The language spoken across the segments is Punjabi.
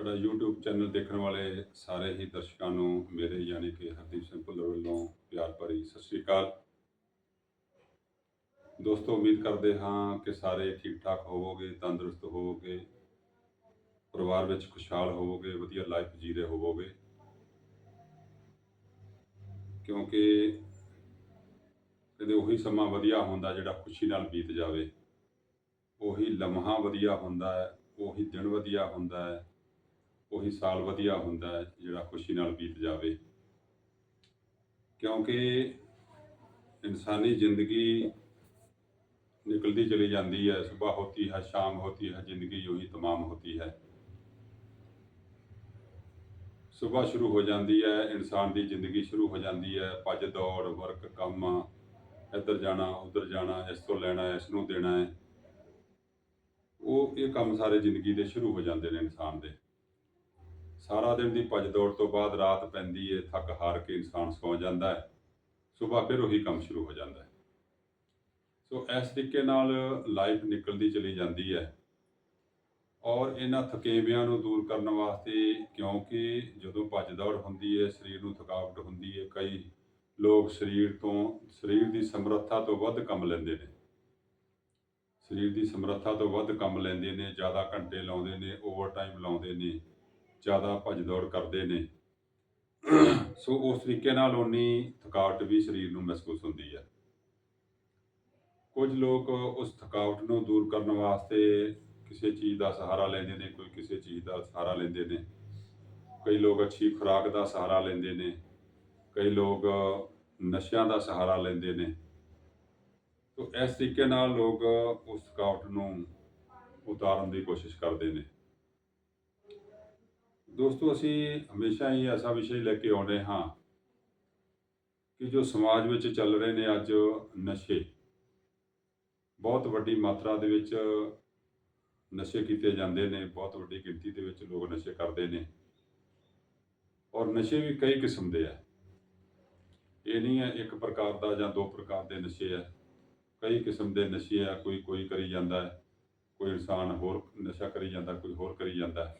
ਸਾਡਾ YouTube ਚੈਨਲ ਦੇਖਣ ਵਾਲੇ ਸਾਰੇ ਹੀ ਦਰਸ਼ਕਾਂ ਨੂੰ ਮੇਰੇ ਯਾਨੀ ਕਿ ਹਰਦੀਪ ਸਿੰਘ ਭੁੱਲਰ ਵੱਲੋਂ ਪਿਆਰ ਭਰੀ ਸਤਿ ਸ਼੍ਰੀ ਅਕਾਲ। ਦੋਸਤੋ, ਉਮੀਦ ਕਰਦੇ ਹਾਂ ਕਿ ਸਾਰੇ ਠੀਕ ਠਾਕ ਹੋਵੋਗੇ, ਤੰਦਰੁਸਤ ਹੋਵੋਗੇ, ਪਰਿਵਾਰ ਵਿੱਚ ਖੁਸ਼ਹਾਲ ਹੋਵੋਗੇ, ਵਧੀਆ ਲਾਈਫ ਜੀ ਰਹੇ ਹੋਵੋਗੇ। ਕਿਉਂਕਿ ਕਦੇ ਉਹੀ ਸਮਾਂ ਵਧੀਆ ਹੁੰਦਾ ਜਿਹੜਾ ਖੁਸ਼ੀ ਨਾਲ ਬੀਤ ਜਾਵੇ। ਉਹੀ ਲਮਹਾ ਵਧੀਆ ਹੁੰਦਾ ਹੈ, ਉਹੀ ਦਿਨ ਵਧੀਆ ਹੁੰਦਾ ਹੈ। ਉਹੀ ਸਾਲ ਵਧੀਆ ਹੁੰਦਾ ਹੈ ਜਿਹੜਾ ਖੁਸ਼ੀ ਨਾਲ ਬੀਤ ਜਾਵੇ ਕਿਉਂਕਿ ਇਨਸਾਨੀ ਜ਼ਿੰਦਗੀ ਨਿਕਲਦੀ ਚਲੀ ਜਾਂਦੀ ਹੈ ਸਵੇਰ ਹੋਤੀ ਹੈ ਸ਼ਾਮ ਹੋਤੀ ਹੈ ਜ਼ਿੰਦਗੀ यूं ही तमाम होती है ਸਵੇਰ ਸ਼ੁਰੂ ਹੋ ਜਾਂਦੀ ਹੈ ਇਨਸਾਨ ਦੀ ਜ਼ਿੰਦਗੀ ਸ਼ੁਰੂ ਹੋ ਜਾਂਦੀ ਹੈ ਭੱਜ ਦੌੜ ਵਰਕ ਕੰਮ ਇੱਧਰ ਜਾਣਾ ਉੱਧਰ ਜਾਣਾ ਇਸ ਤੋਂ ਲੈਣਾ ਇਸ ਨੂੰ ਦੇਣਾ ਹੈ ਉਹ ਇਹ ਕੰਮ ਸਾਰੇ ਜ਼ਿੰਦਗੀ ਦੇ ਸ਼ੁਰੂ ਹੋ ਜਾਂਦੇ ਨੇ ਇਨਸਾਨ ਦੇ ਸਾਰਾ ਦਿਨ ਦੀ ਭੱਜ ਦੌੜ ਤੋਂ ਬਾਅਦ ਰਾਤ ਪੈਂਦੀ ਹੈ ਥੱਕ ਹਾਰ ਕੇ ਇਨਸਾਨ ਸੌ ਜਾਂਦਾ ਹੈ ਸਵੇਰ ਫਿਰ ਉਹੀ ਕੰਮ ਸ਼ੁਰੂ ਹੋ ਜਾਂਦਾ ਹੈ ਸੋ ਇਸ ਤਰੀਕੇ ਨਾਲ ਲਾਈਫ ਨਿਕਲਦੀ ਚਲੀ ਜਾਂਦੀ ਹੈ ਔਰ ਇਹਨਾਂ ਥਕੇਵਿਆਂ ਨੂੰ ਦੂਰ ਕਰਨ ਵਾਸਤੇ ਕਿਉਂਕਿ ਜਦੋਂ ਭੱਜ ਦੌੜ ਹੁੰਦੀ ਹੈ ਸਰੀਰ ਨੂੰ ਥਕਾਵਟ ਹੁੰਦੀ ਹੈ ਕਈ ਲੋਕ ਸਰੀਰ ਤੋਂ, ਸਰੀਰ ਦੀ ਸਮਰੱਥਾ ਤੋਂ ਵੱਧ ਕੰਮ ਲੈਂਦੇ ਨੇ। ਸਰੀਰ ਦੀ ਸਮਰੱਥਾ ਤੋਂ ਵੱਧ ਕੰਮ ਲੈਂਦੇ ਨੇ, ਜ਼ਿਆਦਾ ਘੰਟੇ ਲਾਉਂਦੇ ਨੇ ਓਵਰਟਾਈਮ ਲਾਉਂਦੇ ਨੇ ਜ਼ਿਆਦਾ ਭੱਜ ਦੌੜ ਕਰਦੇ ਨੇ। ਸੋ ਉਸ ਤਰੀਕੇ ਨਾਲ ਉਨੀ ਥਕਾਵਟ ਵੀ ਸਰੀਰ ਨੂੰ ਮਹਿਸੂਸ ਹੁੰਦੀ ਹੈ। ਕੁਝ ਲੋਕ ਉਸ ਥਕਾਵਟ ਨੂੰ ਦੂਰ ਕਰਨ ਵਾਸਤੇ ਕਿਸੇ ਚੀਜ਼ ਦਾ ਸਹਾਰਾ ਲੈਂਦੇ ਨੇ, ਕੋਈ ਕਿਸੇ ਚੀਜ਼ ਦਾ ਸਹਾਰਾ ਲੈਂਦੇ ਨੇ। ਕਈ ਲੋਕ ਅੱਛੀ ਖੁਰਾਕ ਦਾ ਸਹਾਰਾ ਲੈਂਦੇ ਨੇ, ਕਈ ਲੋਕ ਨਸ਼ਿਆਂ ਦਾ ਸਹਾਰਾ ਲੈਂਦੇ ਨੇ। ਤੋ ਇਸ ਤਰੀਕੇ ਨਾਲ ਲੋਕ ਉਸ ਥਕਾਵਟ ਨੂੰ ਉਤਾਰਨ ਦੀ ਕੋਸ਼ਿਸ਼ ਕਰਦੇ ਨੇ। ਦੋਸਤੋ, ਅਸੀਂ ਹਮੇਸ਼ਾ ਹੀ ਐਸਾ ਵਿਸ਼ਾ ਲੈ ਕੇ ਆਉਂਦੇ ਹਾਂ ਕਿ ਜੋ ਸਮਾਜ ਵਿੱਚ ਚੱਲ ਰਹੇ ਨੇ ਅੱਜ ਨਸ਼ੇ, ਬਹੁਤ ਵੱਡੀ ਮਾਤਰਾ ਦੇ ਵਿੱਚ ਨਸ਼ੇ ਕੀਤੇ ਜਾਂਦੇ ਨੇ, ਬਹੁਤ ਵੱਡੀ ਗਿਣਤੀ ਦੇ ਵਿੱਚ ਲੋਕ ਨਸ਼ੇ ਕਰਦੇ ਨੇ ਔਰ ਨਸ਼ੇ ਵੀ ਕਈ ਕਿਸਮ ਦੇ ਆ। ਇਹ ਨਹੀਂ ਹੈ ਇੱਕ ਪ੍ਰਕਾਰ ਦਾ ਜਾਂ ਦੋ ਪ੍ਰਕਾਰ ਦੇ ਨਸ਼ੇ ਆ। ਕਈ ਕਿਸਮ ਦੇ ਨਸ਼ੇ ਆ, ਕੋਈ ਕੋਈ ਕਰੀ ਜਾਂਦਾ ਹੈ ਕੋਈ ਇਨਸਾਨ ਹੋਰ ਨਸ਼ਾ ਕਰੀ ਜਾਂਦਾ, ਕੋਈ ਹੋਰ ਕਰੀ ਜਾਂਦਾ। ਹੈ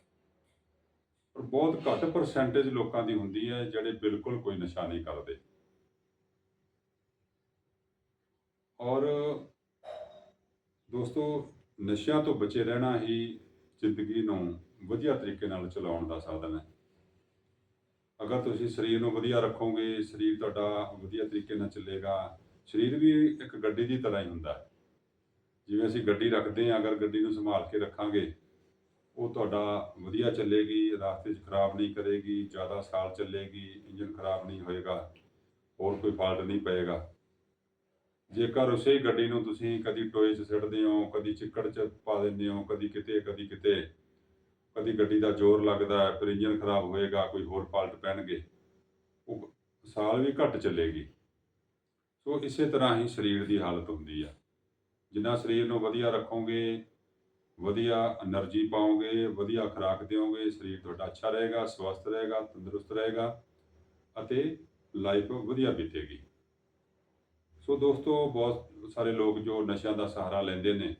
ਬਹੁਤ ਘੱਟ ਪਰਸੈਂਟੇਜ ਲੋਕਾਂ ਦੀ ਹੁੰਦੀ ਹੈ ਜਿਹੜੇ ਬਿਲਕੁਲ ਕੋਈ ਨਸ਼ਾ ਨਹੀਂ ਕਰਦੇ। ਔਰ ਦੋਸਤੋ, ਨਸ਼ਿਆਂ ਤੋਂ ਬਚੇ ਰਹਿਣਾ ਹੀ ਜ਼ਿੰਦਗੀ ਨੂੰ ਵਧੀਆ ਤਰੀਕੇ ਨਾਲ ਚਲਾਉਣ ਦਾ ਸਾਧਨ ਹੈ। ਅਗਰ ਤੁਸੀਂ ਸਰੀਰ ਨੂੰ ਵਧੀਆ ਰੱਖੋਗੇ, ਸਰੀਰ ਤੁਹਾਡਾ ਵਧੀਆ ਤਰੀਕੇ ਨਾਲ ਚੱਲੇਗਾ। ਸਰੀਰ ਵੀ ਇੱਕ ਗੱਡੀ ਦੀ ਤਰ੍ਹਾਂ ਹੀ ਹੁੰਦਾ। ਹੈ ਜਿਵੇਂ ਅਸੀਂ ਗੱਡੀ ਰੱਖਦੇ ਹਾਂ, ਅਗਰ ਗੱਡੀ ਨੂੰ ਸੰਭਾਲ ਕੇ ਰੱਖਾਂਗੇ ਉਹ ਤੁਹਾਡਾ ਵਧੀਆ ਚੱਲੇਗੀ, ਰਾਸਤੇ 'ਚ ਖਰਾਬ ਨਹੀਂ ਕਰੇਗੀ, ਜ਼ਿਆਦਾ ਸਾਲ ਚੱਲੇਗੀ, ਇੰਜਨ ਖਰਾਬ ਨਹੀਂ ਹੋਏਗਾ, ਹੋਰ ਕੋਈ ਫਾਲਟ ਨਹੀਂ ਪਏਗਾ। ਜੇਕਰ ਉਸੇ ਗੱਡੀ ਨੂੰ ਤੁਸੀਂ ਕਦੀ ਟੋਏ 'ਚ ਸਿੱਟਦੇ ਹੋ, ਕਦੀ ਚਿੱਕੜ 'ਚ ਪਾ ਦਿੰਦੇ ਹੋ, ਕਦੀ ਕਿਤੇ ਕਦੀ ਕਿਤੇ, ਕਦੀ ਗੱਡੀ ਦਾ ਜ਼ੋਰ ਲੱਗਦਾ ਹੈ, ਫਿਰ ਇੰਜਨ ਖਰਾਬ ਹੋਏਗਾ, ਕੋਈ ਹੋਰ ਫਾਲਟ ਪੈਣਗੇ, ਉਹ ਸਾਲ ਵੀ ਘੱਟ ਚੱਲੇਗੀ। ਸੋ ਇਸੇ ਤਰ੍ਹਾਂ ਹੀ ਸਰੀਰ ਦੀ ਹਾਲਤ ਹੁੰਦੀ ਆ। ਜਿੰਨਾ ਸਰੀਰ ਨੂੰ ਵਧੀਆ ਰੱਖੋਗੇ ਵਧੀਆ એનર્ਜੀ ਪਾਓਗੇ, ਵਧੀਆ ਖੁਰਾਕ ਦਿਓਗੇ, ਸਰੀਰ ਤੁਹਾਡਾ ਅੱਛਾ ਰਹੇਗਾ, ਸਵਸਥ ਰਹੇਗਾ, ਤੰਦਰੁਸਤ ਰਹੇਗਾ ਅਤੇ ਲਾਈਫ ਵਧੀਆ ਬੀਤੇਗੀ। ਸੋ ਦੋਸਤੋ, ਬਹੁਤ ਸਾਰੇ ਲੋਕ ਜੋ ਨਸ਼ਿਆਂ ਦਾ ਸਹਾਰਾ ਲੈਂਦੇ ਨੇ,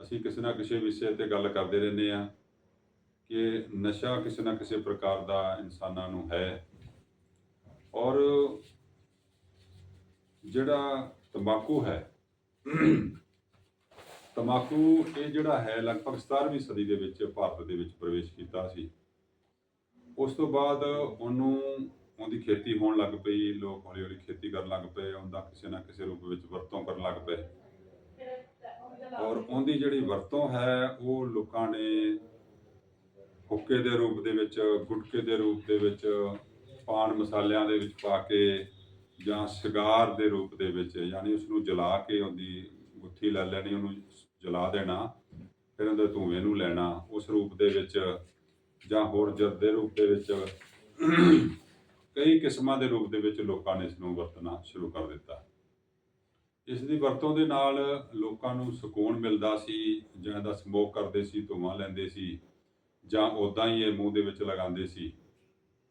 ਅਸੀਂ ਕਿਸੇ ਨਾ ਕਿਸੇ ਵਿਸ਼ੇ ਤੇ ਗੱਲ ਕਰਦੇ ਰਹਿੰਦੇ ਆ ਕਿ ਨਸ਼ਾ ਕਿਸੇ ਨਾ ਕਿਸੇ ਪ੍ਰਕਾਰ ਦਾ ਇਨਸਾਨਾਂ ਨੂੰ ਹੈ ਔਰ ਜਿਹੜਾ ਤੰਬਾਕੂ ਹੈ ਤੰਬਾਕੂ ਇਹ ਜਿਹੜਾ ਹੈ ਲਗਭਗ 17ਵੀਂ ਸਦੀ ਦੇ ਵਿੱਚ ਭਾਰਤ ਦੇ ਵਿੱਚ ਪ੍ਰਵੇਸ਼ ਕੀਤਾ ਸੀ। ਉਸ ਤੋਂ ਬਾਅਦ ਉਹਨੂੰ ਉਹਦੀ ਖੇਤੀ ਹੋਣ ਲੱਗ ਪਈ, ਲੋਕ ਹੌਲੀ ਹੌਲੀ ਖੇਤੀ ਕਰਨ ਲੱਗ ਪਏ, ਉਹਦਾ ਕਿਸੇ ਨਾ ਕਿਸੇ ਰੂਪ ਵਿੱਚ ਵਰਤੋਂ ਕਰਨ ਲੱਗ ਪਏ। ਔਰ ਉਹਦੀ ਜਿਹੜੀ ਵਰਤੋਂ ਹੈ, ਉਹ ਲੋਕਾਂ ਨੇ ਹੁੱਕੇ ਦੇ ਰੂਪ ਦੇ ਵਿੱਚ, ਗੁਟਕੇ ਦੇ ਰੂਪ ਦੇ ਵਿੱਚ, ਪਾਨ ਮਸਾਲਿਆਂ ਦੇ ਵਿੱਚ ਪਾ ਕੇ ਜਾਂ ਸਿਗਾਰ ਦੇ ਰੂਪ ਦੇ ਵਿੱਚ, ਯਾਨੀ ਉਸ ਨੂੰ ਜਲਾ ਕੇ ਉਹਦੀ ਗੁੱਥੀ ਲੈ ਲੈਣੀ, ਉਹਨੂੰ ਜਲਾ ਦੇਣਾ, ਫਿਰ ਉਹਦੇ ਧੂਏ ਨੂੰ ਲੈਣਾ, ਉਸ ਰੂਪ ਦੇ ਵਿੱਚ ਜਾਂ ਹੋਰ ਜਰ ਦੇ ਰੂਪ ਦੇ ਵਿੱਚ ਕਈ ਕਿਸਮਾਂ ਦੇ ਰੂਪ ਦੇ ਵਿੱਚ ਲੋਕਾਂ ਨੇ ਇਸ ਨੂੰ ਵਰਤਣਾ ਸ਼ੁਰੂ ਕਰ ਦਿੱਤਾ। ਇਸ ਦੀ ਵਰਤੋਂ ਦੇ ਨਾਲ ਲੋਕਾਂ ਨੂੰ ਸਕੂਨ ਮਿਲਦਾ ਸੀ, ਜਾਂ ਦਾ ਸਮੋਕ ਕਰਦੇ ਸੀ, ਧੂਆਂ ਲੈਂਦੇ ਸੀ, ਜਾਂ ਉਦਾਂ ਹੀ ਇਹ ਮੂੰਹ ਦੇ ਵਿੱਚ ਲਗਾਉਂਦੇ ਸੀ,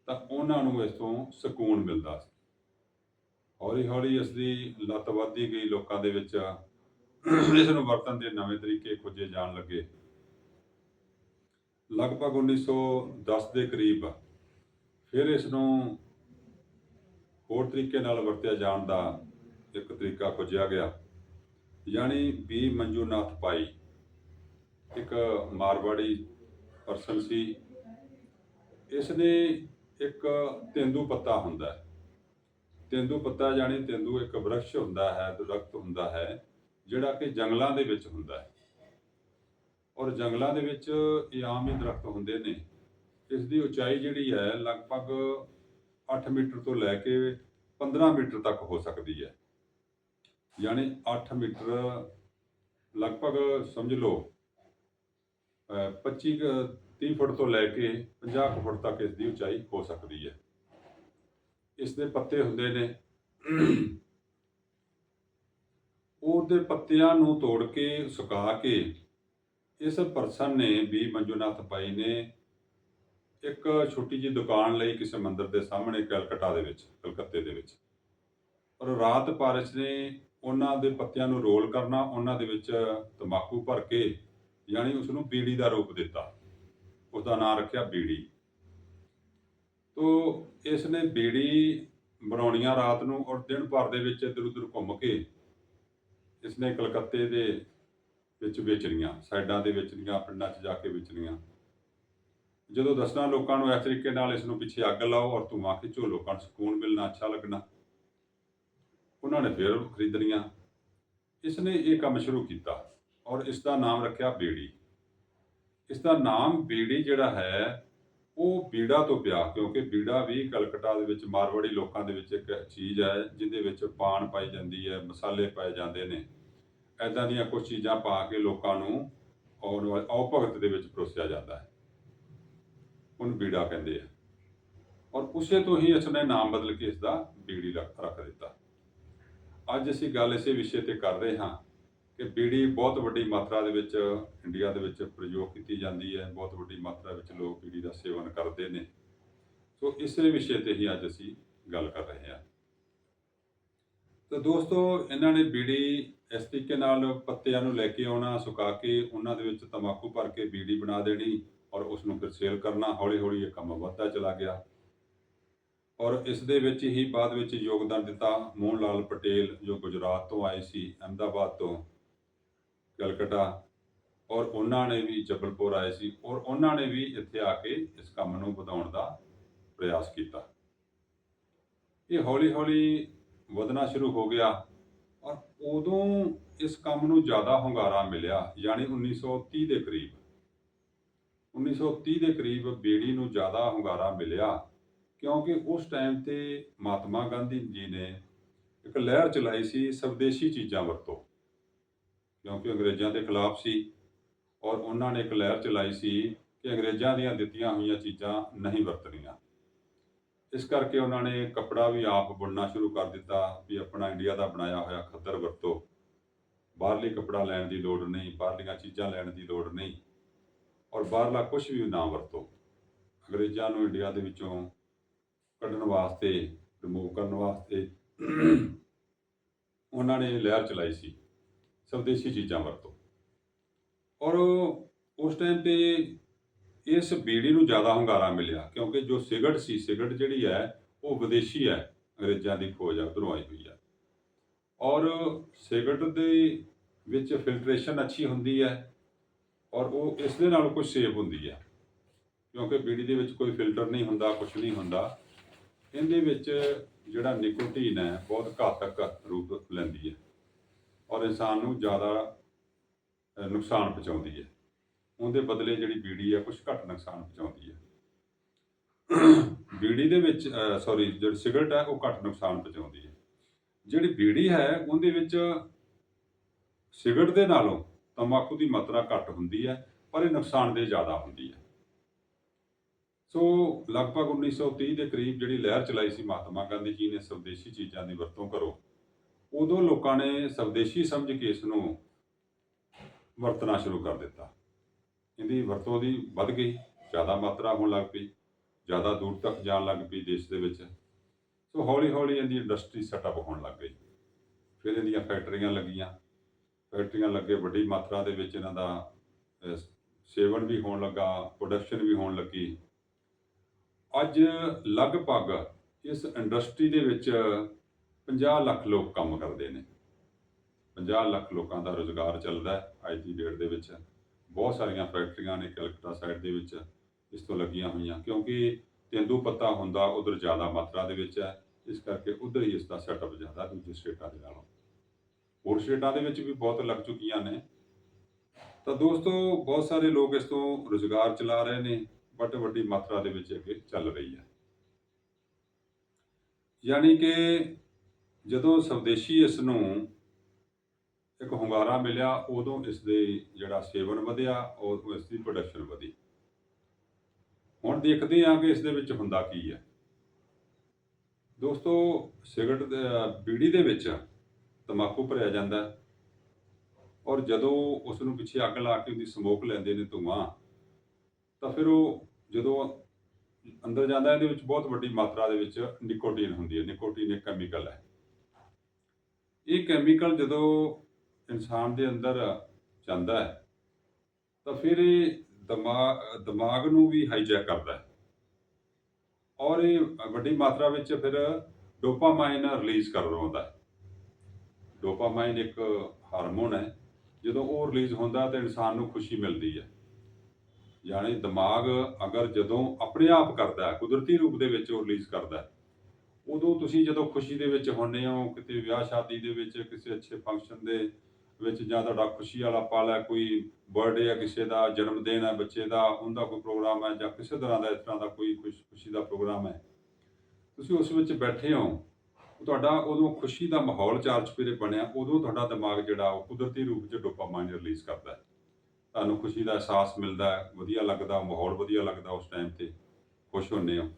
ਤਾਂ ਉਹਨਾਂ ਨੂੰ ਇਸ ਤੋਂ ਸਕੂਨ ਮਿਲਦਾ ਸੀ। ਹੌਲੀ ਹੌਲੀ ਇਸ ਦੀ ਲੱਤ ਵੱਧਦੀ ਗਈ ਲੋਕਾਂ ਦੇ ਵਿੱਚ। ਇਸ ਨੂੰ ਵਰਤਣ ਦੇ ਨਵੇਂ ਤਰੀਕੇ ਖੋਜੇ ਜਾਣ ਲੱਗੇ, ਲਗਭਗ 1910 ਦੇ ਕਰੀਬ ਫਿਰ ਇਸ ਨੂੰ ਹੋਰ ਤਰੀਕੇ ਨਾਲ ਵਰਤਿਆ ਜਾਣ ਦਾ ਇੱਕ ਤਰੀਕਾ ਖੋਜਿਆ ਗਿਆ, ਯਾਨੀ ਬੀ ਮੰਜੂਨਾਥ ਪਾਈ। ਇੱਕ ਮਾਰਵਾੜੀ ਪਰਸਨ ਸੀ। ਇਸ ਨੇ ਇੱਕ ਤੇਂਦੂ ਪੱਤਾ ਹੁੰਦਾ ਹੈ। ਤੇਂਦੂ ਪੱਤਾ ਯਾਨੀ ਤੇਂਦੂ ਇੱਕ ਵਰਕਸ਼ ਹੁੰਦਾ ਹੈ, ਦਰਖਤ ਹੁੰਦਾ ਹੈ। ਜਿਹੜਾ ਕਿ ਜੰਗਲਾਂ ਦੇ ਵਿੱਚ ਹੁੰਦਾ ਹੈ। ਔਰ ਜੰਗਲਾਂ ਦੇ ਵਿੱਚ ਇਹ ਆਮ ਹੀ ਦਰਖਤ ਹੁੰਦੇ ਨੇ। ਇਸ ਦੀ ਉਚਾਈ ਜਿਹੜੀ ਹੈ ਲਗਭਗ 8 ਮੀਟਰ ਤੋਂ ਲੈ ਕੇ 15 ਮੀਟਰ ਤੱਕ ਹੋ ਸਕਦੀ ਹੈ। ਯਾਨੀ 8 ਮੀਟਰ ਲਗਭਗ ਸਮਝ ਲਓ, ਅਹ 25 30 ਫੁੱਟ ਤੋਂ ਲੈ ਕੇ 50 ਕੁ ਫੁੱਟ ਤੱਕ ਇਸ ਦੀ ਉਚਾਈ ਹੋ ਸਕਦੀ ਹੈ। ਇਸ ਦੇ ਪੱਤੇ ਹੁੰਦੇ ਨੇ। ਉਹਦੇ ਪੱਤਿਆਂ ਨੂੰ ਤੋੜ ਕੇ, ਸੁਕਾ ਕੇ, ਇਸ ਪਰਸਨ ਨੇ ਵੀ ਮੰਜੂਨਾਥ ਭਾਈ ਨੇ ਇੱਕ ਛੋਟੀ ਜਿਹੀ ਦੁਕਾਨ ਲਈ ਕਿਸੇ ਮੰਦਿਰ ਦੇ ਸਾਹਮਣੇ ਕਲਕੱਤਾ ਦੇ ਵਿੱਚ, ਕਲਕੱਤੇ ਦੇ ਵਿੱਚ। ਔਰ ਰਾਤ ਪਾਰਸ ਨੇ ਉਹਨਾਂ ਦੇ ਪੱਤਿਆਂ ਨੂੰ ਰੋਲ ਕਰਨਾ, ਉਹਨਾਂ ਦੇ ਵਿੱਚ ਤੰਬਾਕੂ ਭਰ ਕੇ, ਯਾਨੀ ਉਸ ਨੂੰ ਬੀੜੀ ਦਾ ਰੂਪ ਦਿੱਤਾ। ਉਸ ਦਾ ਨਾਮ ਰੱਖਿਆ ਬੀੜੀ। ਤੋ ਇਸ ਨੇ ਬੀੜੀ ਬਣਾਉਣੀਆਂ ਰਾਤ ਨੂੰ ਔਰ ਦਿਨ ਭਰ ਦੇ ਵਿੱਚ ਇੱਧਰ ਉੱਧਰ ਘੁੰਮ ਕੇ ਇਸਨੇ ਕਲਕੱਤੇ ਦੇ ਵਿੱਚ ਵੇਚਣੀਆਂ, ਸਾਈਡਾਂ ਦੇ ਵੇਚਣੀਆਂ, ਪਿੰਡਾਂ 'ਚ ਜਾ ਕੇ ਵੇਚਣੀਆਂ। ਜਦੋਂ ਦੱਸਣਾ ਲੋਕਾਂ ਨੂੰ ਇਸ ਤਰੀਕੇ ਨਾਲ ਇਸ ਨੂੰ ਪਿੱਛੇ ਅੱਗ ਲਾਓ ਔਰ ਧੂੰਆਂ ਖਿੱਚੋ, ਲੋਕਾਂ ਨੂੰ ਸਕੂਨ ਮਿਲਣਾ ਅੱਛਾ ਲੱਗਣਾ। ਉਹਨਾਂ ਨੇ ਫਿਰ ਖਰੀਦਣੀਆਂ। ਇਸ ਨੇ ਇਹ ਕੰਮ ਸ਼ੁਰੂ ਕੀਤਾ ਔਰ ਇਸ ਦਾ ਨਾਮ ਰੱਖਿਆ ਬੇੜੀ। ਇਸ ਦਾ ਨਾਮ ਬੇੜੀ ਜਿਹੜਾ ਹੈ ਉਹ ਬੀੜਾ ਤੋਂ ਪਿਆ ਕਿਉਂਕਿ ਬੀੜਾ ਵੀ ਕਲਕੱਤਾ ਦੇ ਵਿੱਚ, ਮਾਰਵਾੜੀ ਲੋਕਾਂ ਦੇ ਵਿੱਚ ਇੱਕ ਚੀਜ਼ ਹੈ, ਜਿਹਦੇ ਵਿੱਚ ਪਾਨ ਪਾਈ ਜਾਂਦੀ ਹੈ, ਮਸਾਲੇ ਪਾਏ ਜਾਂਦੇ ਨੇ। ਐਦਾਂ ਦੀਆਂ ਕੁਝ ਚੀਜ਼ਾਂ ਪਾ ਕੇ ਲੋਕਾਂ ਨੂੰ ਆਉਣ ਵਾਲੇ ਦੇ ਵਿੱਚ ਪਰੋਸਿਆ ਜਾਂਦਾ ਹੈ। ਉਹਨੂੰ ਬੀੜਾ ਕਹਿੰਦੇ ਆ। ਔਰ ਉਸੇ ਤੋਂ ਹੀ ਇਸਨੇ ਨਾਮ ਬਦਲ ਕੇ ਇਸ ਦਾ ਬੀੜੀ ਰੱਖ ਦਿੱਤਾ। ਅੱਜ ਅਸੀਂ ਗੱਲ ਇਸੇ ਵਿਸ਼ੇ ਤੇ ਕਰ ਰਹੇ ਹਾਂ। ਕਿ ਬੀੜੀ ਬਹੁਤ ਵੱਡੀ ਮਾਤਰਾ ਦੇ ਵਿੱਚ ਇੰਡੀਆ ਦੇ ਵਿੱਚ ਪ੍ਰਯੋਗ ਕੀਤੀ ਜਾਂਦੀ ਹੈ, ਬਹੁਤ ਵੱਡੀ ਮਾਤਰਾ ਵਿੱਚ ਲੋਕ ਬੀੜੀ ਦਾ ਸੇਵਨ ਕਰਦੇ ਨੇ। ਸੋ ਇਸੇ ਵਿਸ਼ੇ ਤੇ ਹੀ ਅੱਜ ਅਸੀਂ ਗੱਲ ਕਰ ਰਹੇ ਹਾਂ। ਤਾਂ ਦੋਸਤੋ, ਇਹਨਾਂ ਨੇ ਬੀੜੀ ਇਸ ਤਰੀਕੇ ਨਾਲ ਪੱਤਿਆਂ ਨੂੰ ਲੈ ਕੇ ਆਉਣਾ, ਸੁਕਾ ਕੇ ਉਹਨਾਂ ਦੇ ਵਿੱਚ ਤੰਬਾਕੂ ਭਰ ਕੇ ਬੀੜੀ ਬਣਾ ਦੇਣੀ ਔਰ ਉਸ ਨੂੰ ਫਿਰ ਸੇਲ ਕਰਨਾ ਹੌਲੀ ਹੌਲੀ ਇਹ ਕੰਮ ਵੱਧਦਾ ਚਲਾ ਗਿਆ। ਔਰ ਇਸ ਦੇ ਵਿੱਚ ਹੀ ਬਾਅਦ ਵਿੱਚ ਯੋਗਦਾਨ ਦਿੱਤਾ ਮੋਹਨ ਲਾਲ ਪਟੇਲ, ਜੋ ਗੁਜਰਾਤ ਤੋਂ ਆਏ ਸੀ, ਅਹਿਮਦਾਬਾਦ ਤੋਂ। ਕਲਕੱਤਾ ਔਰ ਉਹਨਾਂ ਨੇ ਵੀ ਜਬਲਪੁਰ ਆਏ ਸੀ ਔਰ ਉਹਨਾਂ ਨੇ ਵੀ ਇੱਥੇ ਆ ਕੇ ਇਸ ਕੰਮ ਨੂੰ ਵਧਾਉਣ ਦਾ ਪ੍ਰਯਾਸ ਕੀਤਾ। ਇਹ ਹੌਲੀ ਹੌਲੀ ਵਧਣਾ ਸ਼ੁਰੂ ਹੋ ਗਿਆ ਔਰ ਉਦੋਂ ਇਸ ਕੰਮ ਨੂੰ ਜ਼ਿਆਦਾ ਹੁੰਗਾਰਾ ਮਿਲਿਆ, ਯਾਨੀ 1930 ਦੇ ਕਰੀਬ। 1930 ਦੇ ਕਰੀਬ ਬੇੜੀ ਨੂੰ ਜ਼ਿਆਦਾ ਹੁੰਗਾਰਾ ਮਿਲਿਆ ਕਿਉਂਕਿ ਉਸ ਟਾਈਮ ਤੇ ਮਹਾਤਮਾ ਗਾਂਧੀ ਜੀ ਨੇ ਇੱਕ ਲਹਿਰ ਚਲਾਈ ਸੀ ਸਵਦੇਸ਼ੀ ਚੀਜ਼ਾਂ ਵਰਤੋ। ਕਿਉਂਕਿ ਅੰਗਰੇਜ਼ਾਂ ਦੇ ਖਿਲਾਫ ਸੀ ਔਰ ਉਹਨਾਂ ਨੇ ਇੱਕ ਲਹਿਰ ਚਲਾਈ ਸੀ ਕਿ ਅੰਗਰੇਜ਼ਾਂ ਦੀਆਂ ਦਿੱਤੀਆਂ ਹੋਈਆਂ ਚੀਜ਼ਾਂ ਨਹੀਂ ਵਰਤਣੀਆਂ। ਇਸ ਕਰਕੇ ਉਹਨਾਂ ਨੇ ਕੱਪੜਾ ਵੀ ਆਪ ਬੁਣਨਾ ਸ਼ੁਰੂ ਕਰ ਦਿੱਤਾ ਵੀ ਆਪਣਾ ਇੰਡੀਆ ਦਾ ਬਣਾਇਆ ਹੋਇਆ ਖੱਦਰ ਵਰਤੋ। ਬਾਹਰਲੀ ਕੱਪੜਾ ਲੈਣ ਦੀ ਲੋੜ ਨਹੀਂ, ਬਾਹਰਲੀਆਂ ਚੀਜ਼ਾਂ ਲੈਣ ਦੀ ਲੋੜ ਨਹੀਂ ਔਰ ਬਾਹਰਲਾ ਕੁਝ ਵੀ ਨਾ ਵਰਤੋ। ਅੰਗਰੇਜ਼ਾਂ ਨੂੰ ਇੰਡੀਆ ਦੇ ਵਿੱਚੋਂ ਕੱਢਣ ਵਾਸਤੇ ਰਿਮੂਵ ਕਰਨ ਵਾਸਤੇ ਉਹਨਾਂ ਨੇ ਲਹਿਰ ਚਲਾਈ ਸੀ। ਸਵਦੇਸ਼ੀ ਚੀਜ਼ਾਂ ਵਰਤੋ। ਔਰ ਉਸ ਟਾਈਮ ਤੇ ਇਸ ਬੀੜੀ ਨੂੰ ਜ਼ਿਆਦਾ ਹੁੰਗਾਰਾ ਮਿਲਿਆ, ਕਿਉਂਕਿ ਜੋ ਸਿਗਰਟ ਸੀ, ਸਿਗਰਟ ਜਿਹੜੀ ਹੈ, ਉਹ ਵਿਦੇਸ਼ੀ ਹੈ, ਅੰਗਰੇਜ਼ਾਂ ਦੀ ਖੋਜ ਆ ਉਧਰੋਂ ਆਈ ਹੋਈ ਹੈ। ਔਰ ਸਿਗਰਟ ਦੇ ਵਿੱਚ ਫਿਲਟਰੇਸ਼ਨ ਅੱਛੀ ਹੁੰਦੀ ਹੈ, ਔਰ ਉਹ ਇਸ ਦੇ ਨਾਲ ਕੁਝ ਸੇਵ ਹੁੰਦੀ ਹੈ, ਕਿਉਂਕਿ ਬੀੜੀ ਦੇ ਵਿੱਚ ਕੋਈ ਫਿਲਟਰ ਨਹੀਂ ਹੁੰਦਾ ਕੁਝ ਨਹੀਂ ਹੁੰਦਾ। ਇਹਦੇ ਵਿੱਚ ਜਿਹੜਾ ਨਿਕੋਟੀਨ ਹੈ, ਬਹੁਤ ਘਾਤਕ ਰੂਪ ਲੈਂਦੀ ਹੈ। ਔਰ ਇਨਸਾਨ ਨੂੰ ਜ਼ਿਆਦਾ ਨੁਕਸਾਨ ਪਹੁੰਚਾਉਂਦੀ ਹੈ। ਉਹਦੇ ਬਦਲੇ ਜਿਹੜੀ ਬੀੜੀ ਹੈ ਕੁਝ ਘੱਟ ਨੁਕਸਾਨ ਪਹੁੰਚਾਉਂਦੀ ਹੈ। ਬੀੜੀ ਦੇ ਵਿੱਚ ਸੌਰੀ ਜਿਹੜੀ ਸਿਗਰਟ ਹੈ ਉਹ ਘੱਟ ਨੁਕਸਾਨ ਪਹੁੰਚਾਉਂਦੀ ਹੈ। ਜਿਹੜੀ ਬੀੜੀ ਹੈ, ਉਹਦੇ ਵਿੱਚ ਸਿਗਰਟ ਦੇ ਨਾਲੋਂ ਤੰਬਾਕੂ ਦੀ ਮਾਤਰਾ ਘੱਟ ਹੁੰਦੀ ਹੈ, ਪਰ ਇਹ ਨੁਕਸਾਨਦੇਹ ਜ਼ਿਆਦਾ ਹੁੰਦੀ ਹੈ। ਸੋ, ਲਗਭਗ 1930 ਦੇ ਕਰੀਬ ਜਿਹੜੀ ਲਹਿਰ ਚਲਾਈ ਸੀ ਮਹਾਤਮਾ ਗਾਂਧੀ ਜੀ ਨੇ, ਸਵਦੇਸ਼ੀ ਚੀਜ਼ਾਂ ਦੀ ਵਰਤੋਂ ਕਰੋ। ਉਦੋਂ ਲੋਕਾਂ ਨੇ ਸਵਦੇਸ਼ੀ ਸਮਝ ਕੇ ਇਸ ਨੂੰ ਵਰਤਣਾ ਸ਼ੁਰੂ ਕਰ ਦਿੱਤਾ। ਇਹਦੀ ਵਰਤੋਂ ਦੀ ਵੱਧ ਗਈ, ਜ਼ਿਆਦਾ ਮਾਤਰਾ ਹੋਣ ਲੱਗ ਪਈ, ਜ਼ਿਆਦਾ ਦੂਰ ਤੱਕ ਜਾਣ ਲੱਗ ਪਈ ਦੇਸ਼ ਦੇ ਵਿੱਚ। ਸੋ ਹੌਲੀ ਹੌਲੀ ਇਹਦੀ ਇੰਡਸਟਰੀ ਸੈਟਅਪ ਹੋਣ ਲੱਗ ਗਈ। ਫਿਰ ਇਹਦੀਆਂ ਫੈਕਟਰੀਆਂ ਲੱਗੀਆਂ। ਫੈਕਟਰੀਆਂ ਲੱਗੇ ਵੱਡੀ ਮਾਤਰਾ ਦੇ ਵਿੱਚ ਇਹਨਾਂ ਦਾ ਸੇਵਨ ਵੀ ਹੋਣ ਲੱਗਾ ਪ੍ਰੋਡਕਸ਼ਨ ਵੀ ਹੋਣ ਲੱਗੀ। ਅੱਜ ਲਗਭਗ ਇਸ ਇੰਡਸਟਰੀ ਦੇ ਵਿੱਚ 50 ਲੱਖ ਲੋਕ ਕੰਮ ਕਰਦੇ ਨੇ। 50 ਲੱਖ ਲੋਕਾਂ ਦਾ ਰੋਜ਼ਗਾਰ ਚੱਲਦਾ ਹੈ ਅੱਜ ਦੀ ਡੇਟ ਦੇ ਵਿੱਚ। ਬਹੁਤ ਸਾਰੀਆਂ ਫੈਕਟਰੀਆਂ ਨੇ ਕਲਕੱਤਾ ਸਾਈਡ ਦੇ ਵਿੱਚ ਇਸ ਤੋਂ ਲੱਗੀਆਂ ਹੋਈਆਂ, ਕਿਉਂਕਿ ਤੇਂਦੂ ਪੱਤਾ ਹੁੰਦਾ ਉਧਰ ਜ਼ਿਆਦਾ ਮਾਤਰਾ ਦੇ ਵਿੱਚ ਹੈ, ਇਸ ਕਰਕੇ ਉਧਰ ਹੀ ਇਸ ਦਾ ਸੈਟਅਪ ਜ਼ਿਆਦਾ ਦੂਜੇ ਸਟੇਟਾਂ ਦੇ ਨਾਲੋਂ। ਹੋਰ ਸਟੇਟਾਂ ਦੇ ਵਿੱਚ ਵੀ ਬਹੁਤ ਲੱਗ ਚੁੱਕੀਆਂ ਨੇ। ਤਾਂ ਦੋਸਤੋ, ਬਹੁਤ ਸਾਰੇ ਲੋਕ ਇਸ ਤੋਂ ਰੋਜ਼ਗਾਰ ਚਲਾ ਰਹੇ ਨੇ, ਬਟ ਵੱਡੀ ਮਾਤਰਾ ਦੇ ਵਿੱਚ ਅੱਗੇ ਚੱਲ ਰਹੀ ਹੈ। ਯਾਨੀ ਕਿ ਜਦੋਂ ਸਵਦੇਸ਼ੀ ਇਸ ਨੂੰ ਇੱਕ ਹੁੰਗਾਰਾ ਮਿਲਿਆ, ਉਦੋਂ ਇਸ ਦੇ ਜਿਹੜਾ ਸੇਵਨ ਵਧਿਆ ਔਰ ਇਸ ਦੀ ਪ੍ਰੋਡਕਸ਼ਨ ਵਧੀ। ਹੁਣ ਦੇਖਦੇ ਹਾਂ ਕਿ ਇਸ ਦੇ ਵਿੱਚ ਹੁੰਦਾ ਕੀ ਹੈ। ਦੋਸਤੋ, ਸਿਗਰਟ ਬੀੜੀ ਦੇ ਵਿੱਚ ਤਮਾਕੂ ਭਰਿਆ ਜਾਂਦਾ ਔਰ ਜਦੋਂ ਉਸ ਨੂੰ ਪਿੱਛੇ ਅੱਗ ਲਾ ਕੇ ਉਹਦੀ ਸਮੋਕ ਲੈਂਦੇ ਨੇ ਧੂਆਂ, ਤਾਂ ਫਿਰ ਉਹ ਜਦੋਂ ਅੰਦਰ ਜਾਂਦਾ ਇਹਦੇ ਵਿੱਚ ਬਹੁਤ ਵੱਡੀ ਮਾਤਰਾ ਦੇ ਵਿੱਚ ਨਿਕੋਟੀਨ ਹੁੰਦੀ ਹੈ। ਨਿਕੋਟੀਨ ਇੱਕ ਕੈਮੀਕਲ ਹੈ। ਇਹ ਕੈਮੀਕਲ ਜਦੋਂ ਇਨਸਾਨ ਦੇ ਅੰਦਰ ਜਾਂਦਾ ਹੈ, ਤਾਂ ਫਿਰ ਇਹ ਦਿਮਾਗ ਦਿਮਾਗ ਨੂੰ ਵੀ ਹਾਈਜੈਕ ਕਰਦਾ ਹੈ। ਔਰ ਇਹ ਵੱਡੀ ਮਾਤਰਾ ਵਿੱਚ ਫਿਰ ਡੋਪਾਮਾਈਨ ਰਿਲੀਜ਼ ਕਰਵਾਉਂਦਾ ਹੈ। ਡੋਪਾਮਾਈਨ ਇੱਕ ਹਾਰਮੋਨ ਹੈ। ਜਦੋਂ ਉਹ ਰਿਲੀਜ਼ ਹੁੰਦਾ ਤਾਂ ਇਨਸਾਨ ਨੂੰ ਖੁਸ਼ੀ ਮਿਲਦੀ ਹੈ। ਯਾਨੀ ਦਿਮਾਗ ਅਗਰ ਜਦੋਂ ਆਪਣੇ ਆਪ ਕਰਦਾ ਕੁਦਰਤੀ ਰੂਪ ਦੇ ਵਿੱਚ ਉਹ ਰਿਲੀਜ਼ ਕਰਦਾ ਉਦੋਂ ਤੁਸੀਂ ਜਦੋਂ ਖੁਸ਼ੀ ਦੇ ਵਿੱਚ ਹੁੰਦੇ ਹੋ, ਕਿਤੇ ਵਿਆਹ ਸ਼ਾਦੀ ਦੇ ਵਿੱਚ, ਕਿਸੇ ਅੱਛੇ ਫੰਕਸ਼ਨ ਦੇ ਵਿੱਚ ਜਾਂ ਤੁਹਾਡਾ ਖੁਸ਼ੀ ਵਾਲਾ ਪਲ ਹੈ, ਕੋਈ ਬਰਥਡੇ ਹੈ ਕਿਸੇ ਦਾ, ਜਨਮ ਦਿਨ ਹੈ ਬੱਚੇ ਦਾ, ਉਹਦਾ ਕੋਈ ਪ੍ਰੋਗਰਾਮ ਹੈ ਜਾਂ ਕਿਸੇ ਤਰ੍ਹਾਂ ਦਾ, ਇਸ ਤਰ੍ਹਾਂ ਦਾ ਕੋਈ ਖੁਸ਼- ਖੁਸ਼ੀ ਦਾ ਪ੍ਰੋਗਰਾਮ ਹੈ, ਤੁਸੀਂ ਉਸ ਵਿੱਚ ਬੈਠੇ ਹੋ, ਤੁਹਾਡਾ ਉਦੋਂ ਖੁਸ਼ੀ ਦਾ ਮਾਹੌਲ ਚਾਰ ਚੁਫੇਰੇ ਬਣਿਆ, ਉਦੋਂ ਤੁਹਾਡਾ ਦਿਮਾਗ ਜਿਹੜਾ ਉਹ ਕੁਦਰਤੀ ਰੂਪ 'ਚ ਡੋਪਾਮਾਈਨ ਰਿਲੀਜ਼ ਕਰਦਾ ਹੈ। ਤੁਹਾਨੂੰ ਖੁਸ਼ੀ ਦਾ ਅਹਿਸਾਸ ਮਿਲਦਾ ਹੈ, ਵਧੀਆ ਲੱਗਦਾ, ਮਾਹੌਲ ਵਧੀਆ ਲੱਗਦਾ ਉਸ ਟਾਈਮ ਤੇ, ਖੁਸ਼ ਹੁੰਦੇ ਹੋ।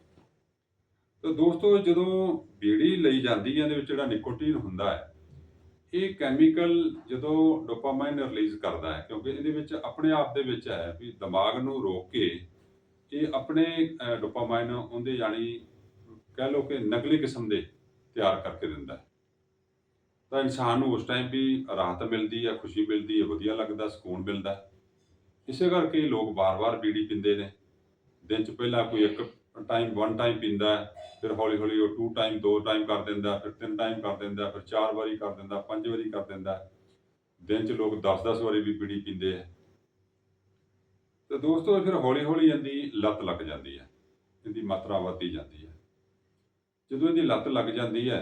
ਤਾਂ ਦੋਸਤੋ ਜਦੋਂ ਬੀੜੀ ਲਈ ਜਾਂਦੀ ਹੈ, ਇਹਦੇ ਵਿੱਚ ਜਿਹੜਾ ਨਿਕੋਟੀਨ ਹੁੰਦਾ ਹੈ, ਇਹ ਕੈਮੀਕਲ ਜਦੋਂ ਡੋਪਾਮਾਈਨ ਰਿਲੀਜ਼ ਕਰਦਾ ਹੈ, ਕਿਉਂਕਿ ਇਹਦੇ ਵਿੱਚ ਆਪਣੇ ਆਪ ਦੇ ਵਿੱਚ ਹੈ ਵੀ ਦਿਮਾਗ ਨੂੰ ਰੋਕ ਕੇ ਇਹ ਆਪਣੇ ਡੋਪਾਮਾਈਨ ਉਹਦੇ ਯਾਨੀ ਕਹਿ ਲਓ ਕਿ ਨਕਲੀ ਕਿਸਮ ਦੇ ਤਿਆਰ ਕਰਕੇ ਦਿੰਦਾ ਹੈ। ਤਾਂ ਇਨਸਾਨ ਨੂੰ ਉਸ ਟਾਈਮ ਵੀ ਰਾਹਤ ਮਿਲਦੀ ਹੈ, ਖੁਸ਼ੀ ਮਿਲਦੀ ਹੈ, ਵਧੀਆ ਲੱਗਦਾ, ਸਕੂਨ ਮਿਲਦਾ ਇਸੇ ਕਰਕੇ ਲੋਕ ਵਾਰ-ਵਾਰ ਬੀੜੀ ਪੀਂਦੇ ਨੇ। ਦਿਨ ਚ ਪਹਿਲਾਂ ਕੋਈ ਇੱਕ ਟਾਈਮ ਵਨ ਟਾਈਮ ਪੀਂਦਾ ਫਿਰ ਹੌਲੀ ਹੌਲੀ ਉਹ ਟੂ ਟਾਈਮ ਦੋ ਟਾਈਮ ਕਰ ਦਿੰਦਾ ਫਿਰ ਤਿੰਨ ਟਾਈਮ ਕਰ ਦਿੰਦਾ ਫਿਰ ਚਾਰ ਵਾਰੀ ਕਰ ਦਿੰਦਾ ਪੰਜ ਵਾਰੀ ਕਰ ਦਿੰਦਾ ਦਿਨ ਚ ਲੋਕ 10-10 ਵਾਰੀ ਵੀ ਬੀੜੀ ਪੀਂਦੇ ਆ ਤੇ ਦੋਸਤੋ, ਫਿਰ ਹੌਲੀ ਹੌਲੀ ਇਹਦੀ ਲੱਤ ਲੱਗ ਜਾਂਦੀ ਹੈ, ਇਹਦੀ ਮਾਤਰਾ ਵੱਧਦੀ ਜਾਂਦੀ ਹੈ। ਜਦੋਂ ਇਹਦੀ ਲੱਤ ਲੱਗ ਜਾਂਦੀ ਹੈ,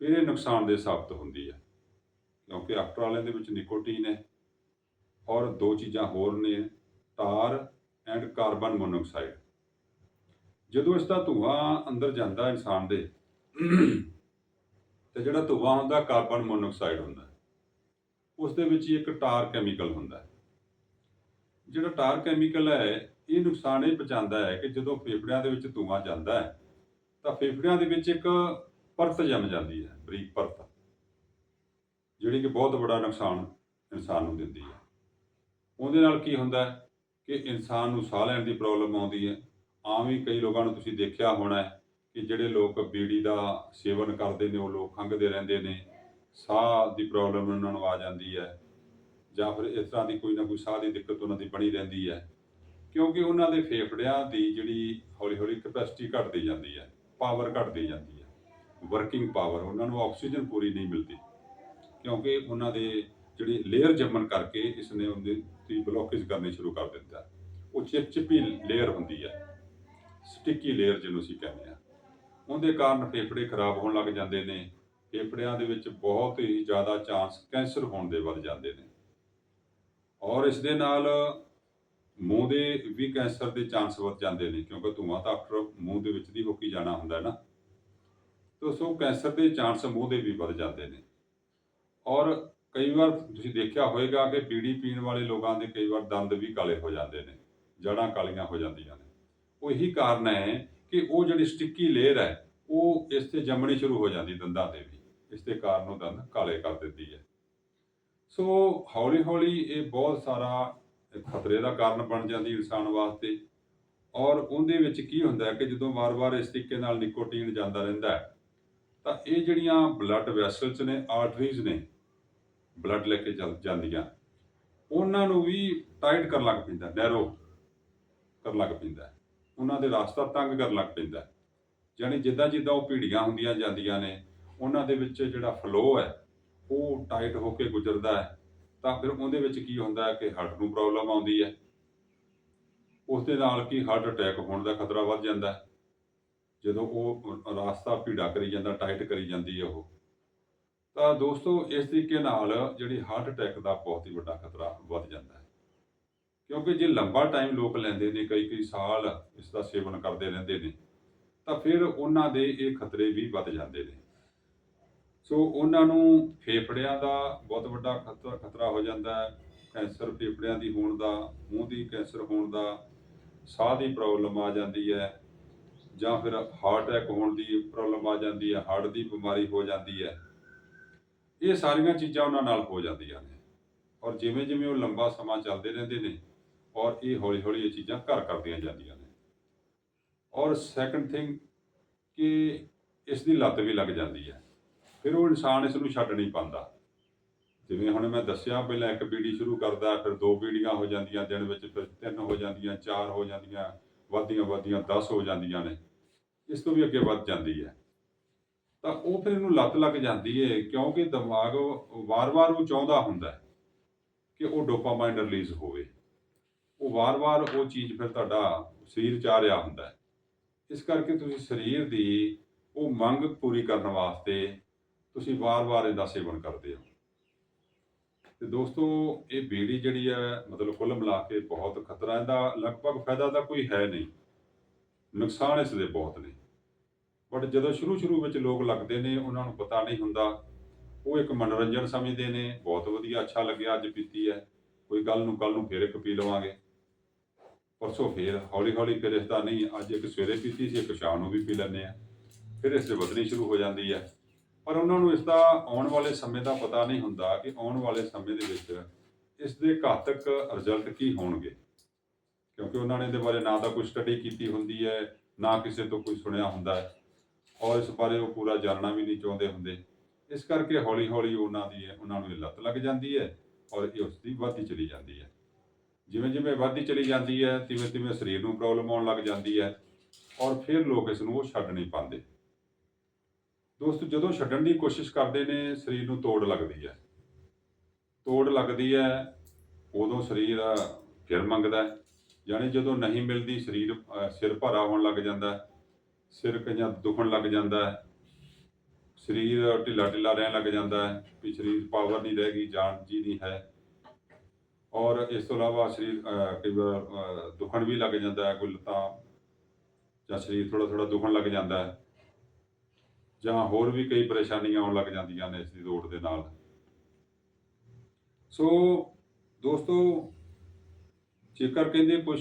ਫਿਰ ਇਹ ਨੁਕਸਾਨ ਦੇ ਸਾਬਤ ਹੁੰਦੀ ਹੈ, ਕਿਉਂਕਿ ਆਫਟਰ ਆਲ ਇਹਦੇ ਵਿੱਚ ਨਿਕੋਟੀਨ ਹੈ ਔਰ ਦੋ ਚੀਜ਼ਾਂ ਹੋਰ ਨੇ ਟਾਰ ਐਂਡ ਕਾਰਬਨ ਮੋਨੋਆਕਸਾਈਡ ਜਦੋਂ ਇਸ ਦਾ ਧੂਆਂ ਅੰਦਰ ਜਾਂਦਾ ਇਨਸਾਨ ਦੇ, ਤੇ ਜਿਹੜਾ ਧੂਆਂ ਹੁੰਦਾ ਕਾਰਬਨ ਮੋਨੋਆਕਸਾਈਡ ਹੁੰਦਾ ਉਸ ਦੇ ਵਿੱਚ ਹੀ ਇੱਕ ਟਾਰ ਕੈਮੀਕਲ ਹੁੰਦਾ ਜਿਹੜਾ ਟਾਰ ਕੈਮੀਕਲ ਹੈ, ਇਹ ਨੁਕਸਾਨ ਇਹ ਪਹੁੰਚਾਉਂਦਾ ਹੈ ਕਿ ਜਦੋਂ ਫੇਫੜਿਆਂ ਦੇ ਵਿੱਚ ਧੂਆਂ ਜਾਂਦਾ ਹੈ, ਤਾਂ ਫੇਫੜਿਆਂ ਦੇ ਵਿੱਚ ਇੱਕ ਪਰਤ ਜੰਮ ਜਾਂਦੀ ਹੈ, ਬਰੀਕ ਪਰਤ। ਜਿਹੜੀ ਕਿ ਬਹੁਤ ਵੱਡਾ ਨੁਕਸਾਨ ਇਨਸਾਨ ਨੂੰ ਦਿੰਦੀ ਹੈ। ਉਹਦੇ ਨਾਲ ਕੀ ਹੁੰਦਾ ਕਿ ਇਨਸਾਨ ਨੂੰ ਸਾਹ ਲੈਣ ਦੀ ਪ੍ਰੋਬਲਮ ਆਉਂਦੀ ਹੈ ਆਮ ਹੀ ਕਈ ਲੋਕਾਂ ਨੂੰ ਤੁਸੀਂ ਦੇਖਿਆ ਹੋਣਾ ਹੈ ਕਿ ਜਿਹੜੇ ਲੋਕ ਬੀੜੀ ਦਾ ਸੇਵਨ ਕਰਦੇ ਨੇ, ਉਹ ਲੋਕ ਖੰਘਦੇ ਰਹਿੰਦੇ ਨੇ, ਸਾਹ ਦੀ ਪ੍ਰੋਬਲਮ ਉਹਨਾਂ ਨੂੰ ਆ ਜਾਂਦੀ ਹੈ ਜਾਂ ਫਿਰ ਇਸ ਤਰ੍ਹਾਂ ਦੀ ਕੋਈ ਨਾ ਕੋਈ ਸਾਹ ਦੀ ਦਿੱਕਤ ਉਹਨਾਂ ਦੀ ਬਣੀ ਰਹਿੰਦੀ ਹੈ। ਕਿਉਂਕਿ ਉਹਨਾਂ ਦੇ ਫੇਫੜਿਆਂ ਦੀ ਜਿਹੜੀ ਹੌਲੀ ਹੌਲੀ ਕੈਪੈਸਿਟੀ ਘਟਦੀ ਜਾਂਦੀ ਹੈ ਪਾਵਰ ਘਟਦੀ ਜਾਂਦੀ ਹੈ ਵਰਕਿੰਗ ਪਾਵਰ ਉਹਨਾਂ ਨੂੰ ਆਕਸੀਜਨ ਪੂਰੀ ਨਹੀਂ ਮਿਲਦੀ। ਕਿਉਂਕਿ ਉਹਨਾਂ ਦੇ ਜਿਹੜੀ ਲੇਅਰ ਜੰਮਣ ਕਰਕੇ ਇਸ ਨੇ ਉਹਦੇ ਦੀ ਬਲੋਕੇਜ ਕਰਨੀ ਸ਼ੁਰੂ ਕਰ ਦਿੱਤਾ। ਉਹ ਚਿਪਚਿਪੀ ਲੇਅਰ ਹੁੰਦੀ ਹੈ। ਸਟਿੱਕੀ ਲੇਅਰ ਜਿਹਨੂੰ ਅਸੀਂ ਕਹਿੰਦੇ ਆ ਉਹਦੇ ਕਾਰਨ ਫੇਫੜੇ ਖਰਾਬ ਹੋਣ ਲੱਗ ਜਾਂਦੇ ਨੇ। ਫੇਫੜਿਆਂ ਦੇ ਵਿੱਚ ਬਹੁਤ ਹੀ ਜ਼ਿਆਦਾ ਚਾਂਸ ਕੈਂਸਰ ਹੋਣ ਦੇ ਵੱਧ ਜਾਂਦੇ ਨੇ। ਔਰ ਇਸ ਦੇ ਨਾਲ ਮੂੰਹ ਦੇ ਵੀ ਕੈਂਸਰ ਦੇ ਚਾਂਸ ਵੱਧ ਜਾਂਦੇ ਨੇ, ਕਿਉਂਕਿ ਧੂਆਂ ਤਾਂ ਅਕਸਰ ਮੂੰਹ ਦੇ ਵਿੱਚ ਦੀ ਹੋ ਕੇ ਜਾਣਾ ਹੁੰਦਾ ਨਾ। ਤੋ ਸੋ ਕੈਂਸਰ ਦੇ ਚਾਂਸ ਮੂੰਹ ਦੇ ਵੀ ਵੱਧ ਜਾਂਦੇ ਨੇ। ਔਰ ਕਈ ਵਾਰ ਤੁਸੀਂ ਦੇਖਿਆ ਹੋਵੇਗਾ ਕਿ ਬੀੜੀ ਪੀਣ ਵਾਲੇ ਲੋਕਾਂ ਦੇ ਕਈ ਵਾਰ ਦੰਦ ਵੀ ਕਾਲੇ ਹੋ ਜਾਂਦੇ ਨੇ ਜੜਾਂ ਕਾਲੀਆਂ ਹੋ ਜਾਂਦੀਆਂ ਨੇ। ਉਹ ਇਹੀ ਕਾਰਨ ਹੈ ਕਿ ਉਹ ਜਿਹੜੀ ਸਟਿੱਕੀ ਲੇਅਰ ਹੈ, ਉਹ ਇਸ ਤੇ ਜੰਮਣੀ ਸ਼ੁਰੂ ਹੋ ਜਾਂਦੀ ਦੰਦਾਂ ਤੇ ਵੀ। ਇਸ ਦੇ ਕਾਰਨ ਉਹ ਦੰਦ ਕਾਲੇ ਕਰ ਦਿੰਦੀ ਹੈ। ਸੋ ਹੌਲੀ ਹੌਲੀ ਇਹ ਬਹੁਤ ਸਾਰਾ ਖਤਰੇ ਦਾ ਕਾਰਨ ਬਣ ਜਾਂਦੀ ਇਨਸਾਨ ਵਾਸਤੇ। ਔਰ ਉਹਦੇ ਵਿੱਚ ਕੀ ਹੁੰਦਾ ਹੈ ਕਿ ਜਦੋਂ ਵਾਰ-ਵਾਰ ਇਸ ਤਰੀਕੇ ਨਾਲ ਨਿਕੋਟੀਨ ਜਾਂਦਾ ਰਹਿੰਦਾ ਹੈ, ਤਾਂ ਇਹ ਜਿਹੜੀਆਂ ਬਲੱਡ ਵੈਸਲਸ ਨੇ, ਆਰਟਰੀਜ਼ ਨੇ, ਬਲੱਡ ਲੈ ਕੇ ਚੱਲ ਜਾਂਦੀਆਂ, ਉਹਨਾਂ ਨੂੰ ਵੀ ਟਾਈਟ ਕਰਨ ਲੱਗ ਪੈਂਦਾ, ਨੈਰੋ ਕਰਨ ਲੱਗ ਪੈਂਦਾ ਉਹਨਾਂ ਦੇ ਰਾਸਤਾ ਤੰਗ ਕਰਨ ਲੱਗ ਪੈਂਦਾ ਯਾਨੀ ਜਿੱਦਾਂ ਜਿੱਦਾਂ ਉਹ ਪੀੜੀਆਂ ਹੁੰਦੀਆਂ ਜਾਂਦੀਆਂ ਨੇ, ਉਹਨਾਂ ਦੇ ਵਿੱਚ ਜਿਹੜਾ ਫਲੋ ਹੈ, ਉਹ ਟਾਈਟ ਹੋ ਕੇ ਗੁਜ਼ਰਦਾ ਹੈ। ਤਾਂ ਫਿਰ ਉਹਦੇ ਵਿੱਚ ਕੀ ਹੁੰਦਾ ਹੈ ਕਿ ਹਾਰਟ ਨੂੰ ਪ੍ਰੋਬਲਮ ਆਉਂਦੀ ਹੈ। ਉਸ ਦੇ ਨਾਲ ਕੀ ਹਾਰਟ ਅਟੈਕ ਹੋਣ ਦਾ ਖਤਰਾ ਵੱਧ ਜਾਂਦਾ ਹੈ। ਜਦੋਂ ਉਹ ਰਾਸਤਾ ਭੀੜਾ ਕਰੀ ਜਾਂਦਾ ਟਾਈਟ ਕਰੀ ਜਾਂਦੀ ਹੈ ਉਹ। ਤਾਂ ਦੋਸਤੋ, ਇਸ ਤਰੀਕੇ ਨਾਲ ਜਿਹੜੀ ਹਾਰਟ ਅਟੈਕ ਦਾ ਬਹੁਤ ਹੀ ਵੱਡਾ ਖਤਰਾ ਵੱਧ ਜਾਂਦਾ ਹੈ। ਕਿਉਂਕਿ ਜੇ ਲੰਬਾ ਟਾਈਮ ਲੋਕ ਲੈਂਦੇ ਨੇ, ਕਈ ਕਈ ਸਾਲ ਇਸ ਦਾ ਸੇਵਨ ਕਰਦੇ ਰਹਿੰਦੇ ਨੇ, ਤਾਂ ਫਿਰ ਉਹਨਾਂ ਦੇ ਇਹ ਖਤਰੇ ਵੀ ਵੱਧ ਜਾਂਦੇ ਨੇ। ਸੋ ਉਹਨਾਂ ਨੂੰ ਫੇਫੜਿਆਂ ਦਾ ਬਹੁਤ ਵੱਡਾ ਖਤਰਾ ਖਤਰਾ ਹੋ ਜਾਂਦਾ ਹੈ। ਕੈਂਸਰ ਫੇਫੜਿਆਂ ਦੀ ਹੋਣ ਦਾ, ਮੂੰਹ ਦੀ ਕੈਂਸਰ ਹੋਣ ਦਾ ਸਾਹ ਦੀ ਪ੍ਰੋਬਲਮ ਆ ਜਾਂਦੀ ਹੈ, ਜਾਂ ਫਿਰ ਹਾਰਟ ਅਟੈਕ ਹੋਣ ਦੀ ਪ੍ਰੋਬਲਮ ਆ ਜਾਂਦੀ ਹੈ ਹਾਰਟ ਦੀ ਬਿਮਾਰੀ ਹੋ ਜਾਂਦੀ ਹੈ। ਇਹ ਸਾਰੀਆਂ ਚੀਜ਼ਾਂ ਉਹਨਾਂ ਨਾਲ ਹੋ ਜਾਂਦੀਆਂ ਨੇ। ਔਰ ਜਿਵੇਂ ਜਿਵੇਂ ਉਹ ਲੰਬਾ ਸਮਾਂ ਚੱਲਦੇ ਰਹਿੰਦੇ ਨੇ ਔਰ ਇਹ ਹੌਲੀ ਹੌਲੀ ਇਹ ਚੀਜ਼ਾਂ ਘਰ ਕਰਦੀਆਂ ਜਾਂਦੀਆਂ ਨੇ। ਔਰ ਸੈਕੰਡ ਥਿੰਗ ਕਿ ਇਸ ਦੀ ਲੱਤ ਵੀ ਲੱਗ ਜਾਂਦੀ ਹੈ। ਫਿਰ ਉਹ ਇਨਸਾਨ ਇਸ ਨੂੰ ਛੱਡ ਨਹੀਂ ਪਾਉਂਦਾ। ਜਿਵੇਂ ਹੁਣ ਮੈਂ ਦੱਸਿਆ ਪਹਿਲਾਂ ਇੱਕ ਬੀੜੀ ਸ਼ੁਰੂ ਕਰਦਾ, ਫਿਰ ਦੋ ਬੀੜੀਆਂ ਹੋ ਜਾਂਦੀਆਂ, ਦਿਨ ਵਿੱਚ ਫਿਰ ਤਿੰਨ ਹੋ ਜਾਂਦੀਆਂ, ਚਾਰ ਹੋ ਜਾਂਦੀਆਂ ਵੱਧਦੀਆਂ ਵੱਧਦੀਆਂ 10 ਹੋ ਜਾਂਦੀਆਂ ਨੇ। ਇਸ ਤੋਂ ਵੀ ਅੱਗੇ ਵੱਧ ਜਾਂਦੀ ਹੈ। ਤਾਂ ਉਹ ਫਿਰ ਇਹਨੂੰ ਲੱਤ ਲੱਗ ਜਾਂਦੀ ਹੈ ਕਿਉਂਕਿ ਦਿਮਾਗ ਵਾਰ-ਵਾਰ ਉਹ ਚਾਹੁੰਦਾ ਹੁੰਦਾ ਕਿ ਉਹ ਡੋਪਾਮਾਈਨ ਰਿਲੀਜ਼ ਹੋਵੇ। ਉਹ ਵਾਰ-ਵਾਰ ਉਹ ਚੀਜ਼ ਫਿਰ ਤੁਹਾਡਾ ਸਰੀਰ ਚਾਹ ਰਿਹਾ ਹੁੰਦਾ ਹੈ। ਇਸ ਕਰਕੇ ਤੁਸੀਂ ਸਰੀਰ ਦੀ ਉਹ ਮੰਗ ਪੂਰੀ ਕਰਨ ਵਾਸਤੇ ਤੁਸੀਂ ਵਾਰ-ਵਾਰ ਇਹਦਾ ਸੇਵਨ ਕਰਦੇ ਹੋ। ਤੇ ਦੋਸਤੋ, ਇਹ ਬੀੜੀ ਜਿਹੜੀ ਹੈ, ਮਤਲਬ ਕੁੱਲ ਮਿਲਾ ਕੇ ਬਹੁਤ ਖਤਰਾ ਇਹਦਾ ਲਗਭਗ ਫਾਇਦਾ ਤਾਂ ਕੋਈ ਹੈ ਨਹੀਂ। ਨੁਕਸਾਨ ਇਸ ਦੇ ਬਹੁਤ ਨੇ। ਬਟ ਜਦੋਂ ਸ਼ੁਰੂ ਸ਼ੁਰੂ ਵਿੱਚ ਲੋਕ ਲੱਗਦੇ ਨੇ, ਉਹਨਾਂ ਨੂੰ ਪਤਾ ਨਹੀਂ ਹੁੰਦਾ। ਉਹ ਇੱਕ ਮਨੋਰੰਜਨ ਸਮਝਦੇ ਨੇ, ਬਹੁਤ ਵਧੀਆ, ਅੱਛਾ ਲੱਗਿਆ, ਅੱਜ ਪੀਤੀ ਹੈ। ਕੋਈ ਗੱਲ ਨੂੰ ਕੱਲ ਨੂੰ ਫੇਰ ਇੱਕ ਪੀ ਲਵਾਂਗੇ। ਪਰਸੋਂ ਫੇਰ ਹੌਲੀ ਹੌਲੀ ਫਿਰ ਇਸ ਦਾ ਨਹੀਂ, ਅੱਜ ਇੱਕ ਸਵੇਰੇ ਪੀਤੀ ਸੀ, ਇੱਕ ਸ਼ਾਮ ਨੂੰ ਵੀ ਪੀ ਲੈਂਦੇ ਆ ਫਿਰ ਇਸ ਦੇ ਵਧਣੀ ਸ਼ੁਰੂ ਹੋ ਜਾਂਦੀ ਹੈ। ਪਰ ਉਹਨਾਂ ਨੂੰ ਇਸ ਦਾ ਆਉਣ ਵਾਲੇ ਸਮੇਂ ਦਾ ਪਤਾ ਨਹੀਂ ਹੁੰਦਾ ਕਿ ਆਉਣ ਵਾਲੇ ਸਮੇਂ ਦੇ ਵਿੱਚ ਇਸ ਦੇ ਘਾਤਕ ਰਿਜ਼ਲਟ ਕੀ ਹੋਣਗੇ। ਕਿਉਂਕਿ ਉਹਨਾਂ ਨੇ ਇਹਦੇ ਬਾਰੇ ਨਾ ਤਾਂ ਕੋਈ ਸਟੱਡੀ ਕੀਤੀ ਹੁੰਦੀ ਹੈ, ਨਾ ਕਿਸੇ ਤੋਂ ਕੋਈ ਸੁਣਿਆ ਹੁੰਦਾ ਹੈ। ਔਰ ਇਸ ਬਾਰੇ ਉਹ ਪੂਰਾ ਜਾਣਨਾ ਵੀ ਨਹੀਂ ਚਾਹੁੰਦੇ ਹੁੰਦੇ। ਇਸ ਕਰਕੇ ਹੌਲੀ ਹੌਲੀ ਉਹਨਾਂ ਦੀ, ਉਹਨਾਂ ਨੂੰ ਇਹ ਲੱਤ ਲੱਗ ਜਾਂਦੀ ਹੈ ਔਰ ਇਹ ਉਸ ਦੀ ਵੱਧਦੀ ਚਲੀ ਜਾਂਦੀ ਹੈ। ਜਿਵੇਂ ਜਿਵੇਂ ਵੱਧਦੀ ਚਲੀ ਜਾਂਦੀ ਹੈ, ਤਿਵੇਂ ਤਿਵੇਂ ਸਰੀਰ ਨੂੰ ਪ੍ਰੋਬਲਮ ਆਉਣ ਲੱਗ ਜਾਂਦੀ ਹੈ ਔਰ ਫਿਰ ਲੋਕ ਇਸ ਨੂੰ ਉਹ ਛੱਡ ਨਹੀਂ ਪਾਉਂਦੇ। ਦੋਸਤੋ, ਜਦੋਂ ਛੱਡਣ ਦੀ ਕੋਸ਼ਿਸ਼ ਕਰਦੇ ਨੇ, ਸਰੀਰ ਨੂੰ ਤੋੜ ਲੱਗਦੀ ਹੈ। ਤੋੜ ਲੱਗਦੀ ਹੈ, ਉਦੋਂ ਸਰੀਰ ਫਿਰ ਮੰਗਦਾ ਹੈ। ਯਾਨੀ ਜਦੋਂ ਨਹੀਂ ਮਿਲਦੀ, ਸਰੀਰ ਸਿਰ ਭਾਰਾ ਹੋਣ ਲੱਗ ਜਾਂਦਾ ਸਿਰ ਕਈਆਂ ਦੁਖਣ ਲੱਗ ਜਾਂਦਾ ਹੈ, ਸਰੀਰ ਢਿੱਲਾ ਢਿੱਲਾ ਰਹਿਣ ਲੱਗ ਜਾਂਦਾ ਹੈ, ਵੀ ਸਰੀਰ ਪਾਵਰ ਨਹੀਂ ਰਹੇਗੀ ਜਾਨ ਜੀ ਨਹੀਂ ਹੈ। ਔਰ ਇਸ ਤੋਂ ਇਲਾਵਾ ਸਰੀਰ ਕਈ ਵਾਰ ਅਹ, ਦੁਖਣ ਵੀ ਲੱਗ ਜਾਂਦਾ ਹੈ ਕੋਈ ਲੱਤਾਂ ਜਾਂ ਸਰੀਰ ਥੋੜਾ ਥੋੜਾ ਦੁਖਣ ਲੱਗ ਜਾਂਦਾ ਹੈ। ਜਾਂ ਹੋਰ ਵੀ ਕਈ ਪਰੇਸ਼ਾਨੀਆਂ ਆਉਣ ਲੱਗ ਜਾਂਦੀਆਂ ਨੇ ਇਸ ਦੀ ਲੋੜ ਦੇ ਨਾਲ। ਸੋ ਦੋਸਤੋ ਜੇਕਰ ਕਹਿੰਦੇ ਕੁਝ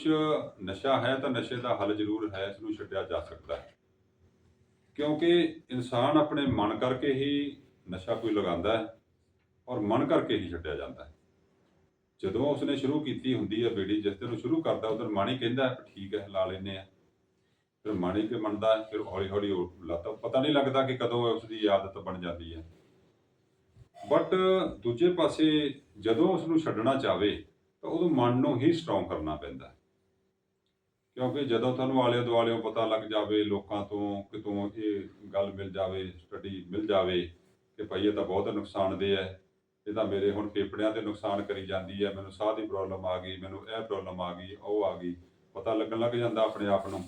ਨਸ਼ਾ ਹੈ ਤਾਂ ਨਸ਼ੇ ਦਾ ਹੱਲ ਜ਼ਰੂਰ ਹੈ ਇਸ ਨੂੰ ਛੱਡਿਆ ਜਾ ਸਕਦਾ ਹੈ। ਕਿਉਂਕਿ ਇਨਸਾਨ ਆਪਣੇ ਮਨ ਕਰਕੇ ਹੀ ਨਸ਼ਾ ਕੋਈ ਲਗਾਉਂਦਾ ਹੈ ਔਰ ਮਨ ਕਰਕੇ ਹੀ ਛੱਡਿਆ ਜਾਂਦਾ ਹੈ। ਜਦੋਂ ਉਸਨੇ ਸ਼ੁਰੂ ਕੀਤੀ ਹੁੰਦੀ ਹੈ ਬੇੜੀ, ਜਿਸ ਦਿਨ ਉਹ ਸ਼ੁਰੂ ਕਰਦਾ ਉਦੋਂ ਮਨ ਹੀ ਕਹਿੰਦਾ ਠੀਕ ਹੈ, ਲਾ ਲੈਨੇ ਆ ਫਿਰ ਮਾਣੀ ਹੀ ਕਿ ਮੰਨਦਾ, ਫਿਰ ਹੌਲੀ ਹੌਲੀ ਉਹ ਲਾਤਾ, ਪਤਾ ਨਹੀਂ ਲੱਗਦਾ ਕਿ ਕਦੋਂ ਉਸਦੀ ਆਦਤ ਬਣ ਜਾਂਦੀ ਹੈ। ਬਟ ਦੂਜੇ ਪਾਸੇ ਜਦੋਂ ਉਸ ਨੂੰ ਛੱਡਣਾ ਚਾਹਵੇ ਤਾਂ ਉਦੋਂ ਮਨ ਨੂੰ ਹੀ ਸਟਰੋਂਗ ਕਰਨਾ ਪੈਂਦਾ। ਕਿਉਂਕਿ ਜਦੋਂ ਤੁਹਾਨੂੰ ਆਲੇ ਦੁਆਲਿਓਂ ਪਤਾ ਲੱਗ ਜਾਵੇ, ਲੋਕਾਂ ਤੋਂ ਕਿਤੋਂ ਇਹ ਗੱਲ ਮਿਲ ਜਾਵੇ ਸਟੱਡੀ ਮਿਲ ਜਾਵੇ, ਕਿ ਭਾਈ ਇਹ ਤਾਂ ਬਹੁਤ ਨੁਕਸਾਨਦੇਹ ਹੈ ਇਹ ਤਾਂ ਮੇਰੇ ਹੁਣ ਫੇਫੜਿਆਂ ਤੇ ਨੁਕਸਾਨ ਕਰੀ ਜਾਂਦੀ ਹੈ, ਮੈਨੂੰ ਸਾਹ ਦੀ ਪ੍ਰੋਬਲਮ ਆ ਗਈ, ਮੈਨੂੰ ਇਹ ਪ੍ਰੋਬਲਮ ਆ ਗਈ, ਉਹ ਆ ਗਈ, ਪਤਾ ਲੱਗਣ ਲੱਗ ਜਾਂਦਾ ਆਪਣੇ ਆਪ ਨੂੰ।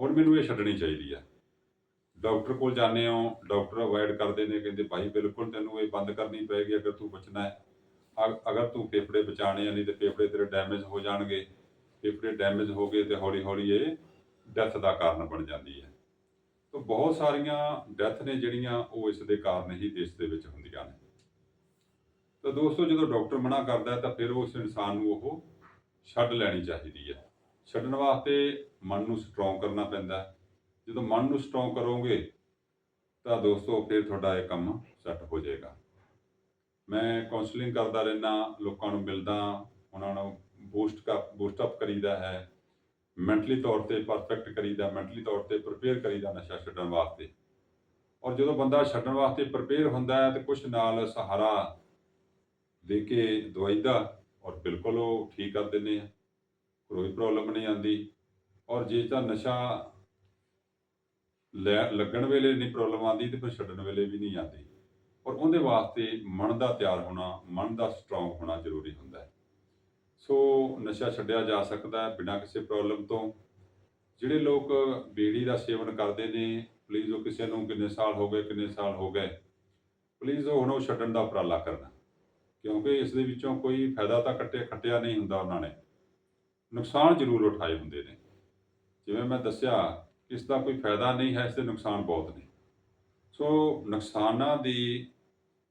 ਹੁਣ ਮੈਨੂੰ ਇਹ ਛੱਡਣੀ ਚਾਹੀਦੀ ਹੈ। ਡਾਕਟਰ ਕੋਲ ਜਾਂਦੇ ਹੋ, ਡਾਕਟਰ ਅਵਾਇਡ ਕਰਦੇ ਨੇ, ਕਹਿੰਦੇ ਭਾਈ ਬਿਲਕੁਲ ਤੈਨੂੰ ਇਹ ਬੰਦ ਕਰਨੀ ਪਏਗੀ, ਅਗਰ ਤੂੰ ਬਚਣਾ ਹੈ। ਅਗਰ ਤੂੰ ਫੇਫੜੇ ਬਚਾਣੇ ਆ, ਨਹੀਂ ਤੇ ਫੇਫੜੇ ਤੇਰੇ ਡੈਮੇਜ ਹੋ ਜਾਣਗੇ। ਫੇਫੜੇ ਡੈਮੇਜ ਹੋ ਗਏ ਤੇ ਹੌਲੀ ਹੌਲੀ ਇਹ ਡੈਥ ਦਾ ਕਾਰਨ ਬਣ ਜਾਂਦੀ ਹੈ। ਤਾਂ ਬਹੁਤ ਸਾਰੀਆਂ ਡੈਥ ਨੇ ਜਿਹੜੀਆਂ ਉਹ ਇਸ ਦੇ ਕਾਰਨ ਹੀ ਦੇਸ਼ ਦੇ ਵਿੱਚ ਹੁੰਦੀਆਂ ਤਾਂ ਦੋਸਤੋ, ਜਦੋਂ ਡਾਕਟਰ ਮਨਾ ਕਰਦਾ ਤਾਂ ਫਿਰ ਉਸ ਇਨਸਾਨ ਨੂੰ ਉਹ ਛੱਡ ਲੈਣੀ ਚਾਹੀਦੀ ਹੈ। ਛੱਡਣ ਵਾਸਤੇ ਮਨ ਨੂੰ ਸਟਰੋਂਗ ਕਰਨਾ ਪੈਂਦਾ ਜਦੋਂ ਮਨ ਨੂੰ ਸਟਰੋਂਗ ਕਰੋਗੇ ਤਾਂ ਦੋਸਤੋ, ਫਿਰ ਤੁਹਾਡਾ ਇਹ ਕੰਮ ਸੈੱਟ ਹੋ ਜਾਏਗਾ। ਮੈਂ ਕਾਉਂਸਲਿੰਗ ਕਰਦਾ ਰਹਿਣਾ ਲੋਕਾਂ ਨੂੰ ਮਿਲਦਾ, ਉਹਨਾਂ ਨੂੰ ਬੂਸਟ ਕਰ ਬੂਸਟ ਅਪ ਕਰੀਦਾ ਹੈ। ਮੈਂਟਲੀ ਤੌਰ ਤੇ ਪਰਫੈਕਟ ਕਰੀਦਾ ਮੈਂਟਲੀ ਤੌਰ ਤੇ ਪ੍ਰਪੇਅਰ ਕਰੀਦਾ ਨਸ਼ਾ ਛੱਡਣ ਵਾਸਤੇ। ਔਰ ਜਦੋਂ ਬੰਦਾ ਛੱਡਣ ਵਾਸਤੇ ਪ੍ਰਪੇਅਰ ਹੁੰਦਾ ਹੈ ਤੇ ਕੁਝ ਨਾਲ ਸਹਾਰਾ ਦੇ ਕੇ ਦਵਾਈ ਦਾ ਔਰ ਬਿਲਕੁਲ ਉਹ ਠੀਕ ਕਰ ਦਿੰਦੇ ਆ। ਕੋਈ ਪ੍ਰੋਬਲਮ ਨਹੀਂ ਆਉਂਦੀ। ਔਰ ਜੇ ਤਾਂ ਨਸ਼ਾ ਲੈ ਲੱਗਣ ਵੇਲੇ ਨਹੀਂ ਪ੍ਰੋਬਲਮ ਆਉਂਦੀ ਤੇ ਫਿਰ ਛੱਡਣ ਵੇਲੇ ਵੀ ਨਹੀਂ ਆਉਂਦੀ। ਔਰ ਉਹਦੇ ਵਾਸਤੇ ਮਨ ਦਾ ਤਿਆਰ ਹੋਣਾ, ਮਨ ਦਾ ਸਟਰੋਂਗ ਹੋਣਾ ਜ਼ਰੂਰੀ ਹੁੰਦਾ ਹੈ। ਸੋ ਨਸ਼ਾ ਛੱਡਿਆ ਜਾ ਸਕਦਾ ਹੈ ਬਿਨਾਂ ਕਿਸੇ ਪ੍ਰੋਬਲਮ ਤੋਂ। ਜਿਹੜੇ ਲੋਕ ਬੀੜੀ ਦਾ ਸੇਵਨ ਕਰਦੇ ਨੇ ਪਲੀਜ਼ ਉਹ ਕਿਸੇ ਨੂੰ ਕਿੰਨੇ ਸਾਲ ਹੋ ਗਏ, ਕਿੰਨੇ ਸਾਲ ਹੋ ਗਏ ਪਲੀਜ਼ ਉਹ ਹੁਣ ਉਹ ਛੱਡਣ ਦਾ ਉਪਰਾਲਾ ਕਰਨਾ। ਕਿਉਂਕਿ ਇਸ ਦੇ ਵਿੱਚੋਂ ਕੋਈ ਫਾਇਦਾ ਤਾਂ ਕੱਟਿਆ ਖੱਟਿਆ ਨਹੀਂ ਹੁੰਦਾ ਉਹਨਾਂ ਨੇ। ਨੁਕਸਾਨ ਜ਼ਰੂਰ ਉਠਾਏ ਹੁੰਦੇ ਨੇ। ਜਿਵੇਂ ਮੈਂ ਦੱਸਿਆ, ਇਸ ਦਾ ਕੋਈ ਫਾਇਦਾ ਨਹੀਂ ਹੈ, ਇਸ ਦੇ ਨੁਕਸਾਨ ਬਹੁਤ ਨੇ। ਸੋ ਨੁਕਸਾਨਾਂ ਦੀ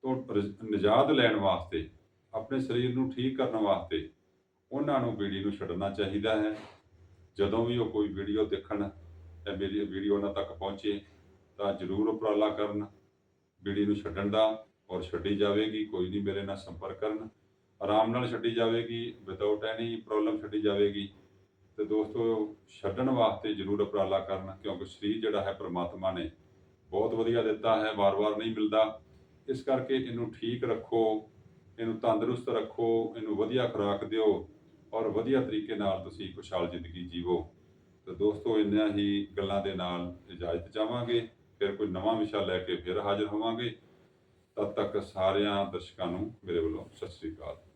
ਤੋਂ ਨਿਜਾਤ ਲੈਣ ਵਾਸਤੇ, ਆਪਣੇ ਸਰੀਰ ਨੂੰ ਠੀਕ ਕਰਨ ਵਾਸਤੇ ਉਹਨਾਂ ਨੂੰ ਬੀੜੀ ਨੂੰ ਛੱਡਣਾ ਚਾਹੀਦਾ ਹੈ। ਜਦੋਂ ਵੀ ਉਹ ਕੋਈ ਵੀਡੀਓ ਦੇਖਣ ਜਾਂ ਮੇਰੀ ਵੀਡੀਓ ਉਹਨਾਂ ਤੱਕ ਪਹੁੰਚੇ ਤਾਂ ਜ਼ਰੂਰ ਉਪਰਾਲਾ ਕਰਨ, ਬੀੜੀ ਨੂੰ ਛੱਡਣ ਦਾ ਔਰ ਛੱਡੀ ਜਾਵੇਗੀ, ਕੋਈ ਨਹੀਂ ਮੇਰੇ ਨਾਲ ਸੰਪਰਕ ਕਰਨ। ਆਰਾਮ ਨਾਲ ਛੱਡੀ ਜਾਵੇਗੀ ਵਿਦਆਊਟ ਐਨੀ ਪ੍ਰੋਬਲਮ ਛੱਡੀ ਜਾਵੇਗੀ। ਤੇ ਦੋਸਤੋ, ਛੱਡਣ ਵਾਸਤੇ ਜ਼ਰੂਰ ਉਪਰਾਲਾ ਕਰਨ, ਕਿਉਂਕਿ ਸਰੀਰ ਜਿਹੜਾ ਹੈ ਪ੍ਰਮਾਤਮਾ ਨੇ ਬਹੁਤ ਵਧੀਆ ਦਿੱਤਾ ਹੈ, ਵਾਰ-ਵਾਰ ਨਹੀਂ ਮਿਲਦਾ। ਇਸ ਕਰਕੇ ਇਹਨੂੰ ਠੀਕ ਰੱਖੋ, ਇਹਨੂੰ ਤੰਦਰੁਸਤ ਰੱਖੋ, ਇਹਨੂੰ ਵਧੀਆ ਖੁਰਾਕ ਦਿਓ ਔਰ ਵਧੀਆ ਤਰੀਕੇ ਨਾਲ ਤੁਸੀਂ ਖੁਸ਼ਹਾਲ ਜ਼ਿੰਦਗੀ ਜੀਵੋ। ਤੇ ਦੋਸਤੋ, ਇੰਨੀਆਂ ਹੀ ਗੱਲਾਂ ਦੇ ਨਾਲ ਇਜਾਜ਼ਤ ਚਾਹਾਂਗੇ। ਫਿਰ ਕੋਈ ਨਵਾਂ ਵਿਸ਼ਾ ਲੈ ਕੇ ਫਿਰ ਹਾਜ਼ਰ ਹੋਵਾਂਗੇ। ਤਦ ਤੱਕ ਸਾਰਿਆਂ ਦਰਸ਼ਕਾਂ ਨੂੰ ਮੇਰੇ ਵੱਲੋਂ ਸਤਿ ਸ੍ਰੀ ਅਕਾਲ।